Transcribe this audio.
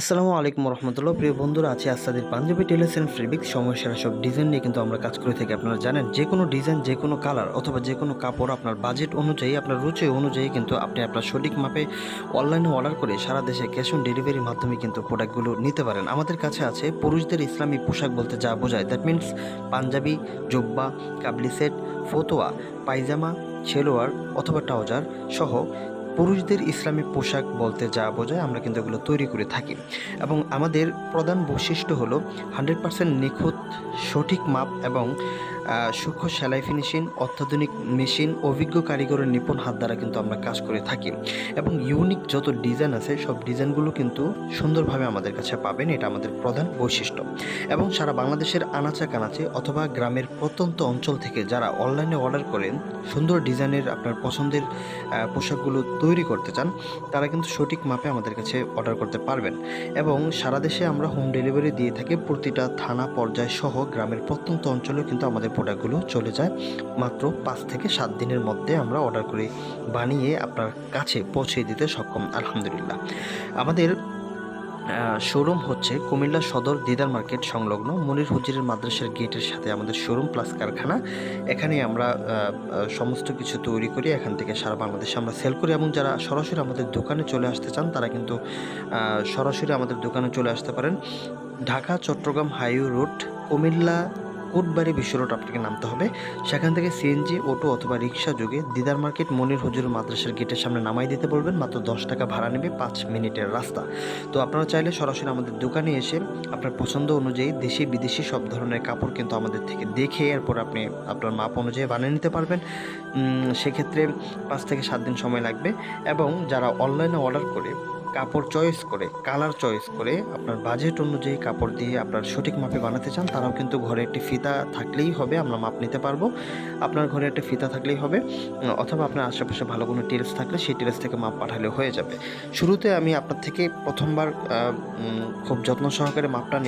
আসসালামু আলাইকুম রহমতুল্লাহ। প্রিয় বন্ধুরা, আছে আসাদের পাঞ্জাবি টেলার্স অ্যান্ড ফেব্রিক্স সমস্যার সব ডিজাইন নিয়ে কিন্তু আমরা কাজ করে থাকি। আপনারা জানেন, যে কোনো ডিজাইন যে কোনো কালার অথবা যে কোনো কাপড় আপনার বাজেট অনুযায়ী, আপনার রুচি অনুযায়ী কিন্তু আপনি আপনার সঠিক মাপে অনলাইনে অর্ডার করে সারা দেশে ক্যাশ অন ডেলিভারির মাধ্যমে কিন্তু প্রোডাক্টগুলো নিতে পারেন। আমাদের কাছে আছে পুরুষদের ইসলামী পোশাক বলতে যা বোঝায়। দ্যাট মিন্স পাঞ্জাবি, জোব্বা, কাবলি সেট ফতোয়া, পায়জামা ছেলোয়ার অথবা ট্রাউজার সহ পুরুষদের ইসলামী পোশাক বলতে যা বোঝায়, আমরা কিন্তু এগুলো তৈরি করে থাকি। এবং আমাদের প্রধান বৈশিষ্ট্য হলো হান্ড্রেড পারসেন্ট নিখুঁত, সঠিক মাপ এবং সূক্ষ্ম সেলাই ফিনিশিং অত্যাধুনিক মেশিন অভিজ্ঞ কারিগরের নিপুণ হাত দ্বারা কিন্তু আমরা কাজ করে থাকি। এবং ইউনিক যত ডিজাইন আছে, সব ডিজাইনগুলো কিন্তু সুন্দরভাবে আমাদের কাছে পাবেন, এটা আমাদের প্রধান বৈশিষ্ট্য। এবং সারা বাংলাদেশের আনাচা কানাচে অথবা গ্রামের প্রত্যন্ত অঞ্চল থেকে যারা অনলাইনে অর্ডার করেন, সুন্দর ডিজাইনের আপনার পছন্দের পোশাকগুলো তৈরি করতে চান, তারা কিন্তু সঠিক মাপে আমাদের কাছে অর্ডার করতে পারবেন। এবং সারা দেশে আমরা হোম ডেলিভারি দিয়ে থাকি, প্রতিটা থানা, পর্যায় সহ গ্রামের প্রত্যন্ত অঞ্চলেও কিন্তু আমাদের প্রোডাক্টগুলো চলে যায়। মাত্র পাঁচ থেকে সাত দিনের মধ্যে আমরা অর্ডার করে বানিয়ে আপনার কাছে পৌঁছে দিতে সক্ষম, আলহামদুলিল্লাহ। আমাদের শোরুম হচ্ছে কুমিল্লা সদর দিদার মার্কেট সংলগ্ন মনির হুজিরের মাদ্রাসার গেটের সাথে আমাদের শোরুম প্লাস কারখানা। এখানে আমরা সমস্ত কিছু তৈরি করি এখান থেকে সারা বাংলাদেশে আমরা সেল করি এবং যারা সরাসরি আমাদের দোকানে চলে আসতে চান, তারা কিন্তু সরাসরি আমাদের দোকানে চলে আসতে পারেন। Dhaka Chittagong highway road, Comilla Kotbari Bishwa road আপনাকে নামতে হবে। সেখান থেকে সিএনজি অটো অথবা রিক্সা যোগে দিদার মার্কেট মনির হুজুর মাদ্রাসার গেটের সামনে নামাই দিতে বলবেন। মাত্র দশ টাকা ভাড়া নেবে পাঁচ মিনিটের রাস্তা। তো আপনারা চাইলে সরাসরি আমাদের দোকানে এসে আপনার পছন্দ অনুযায়ী দেশি, বিদেশি সব ধরনের কাপড় কিন্তু আমাদের থেকে দেখে এরপর আপনি আপনার মাপ অনুযায়ী বানিয়ে নিতে পারবেন। সেক্ষেত্রে পাঁচ থেকে সাত দিন সময় লাগবে এবং যারা অনলাইনে অর্ডার করে কাপড় চয়েস করে কালার চয়েস করে আপনার বাজেট অনুযায়ী কাপড় দিয়ে আপনার সঠিক মাপে বানাতে চান, তারাও কিন্তু ঘরে একটি ফিতা থাকলেই হবে, আমরা মাপ নিতে পারব। আপনার ঘরে একটা ফিতা থাকলেই হবে, অথবা আপনার আশেপাশে ভালো কোনো টেলস থাকলে সেই টেলস থেকে মাপ পাঠালে হয়ে যাবে। শুরুতে আমি আপনার থেকে প্রথমবার খুব যত্ন সহকারে মাপটা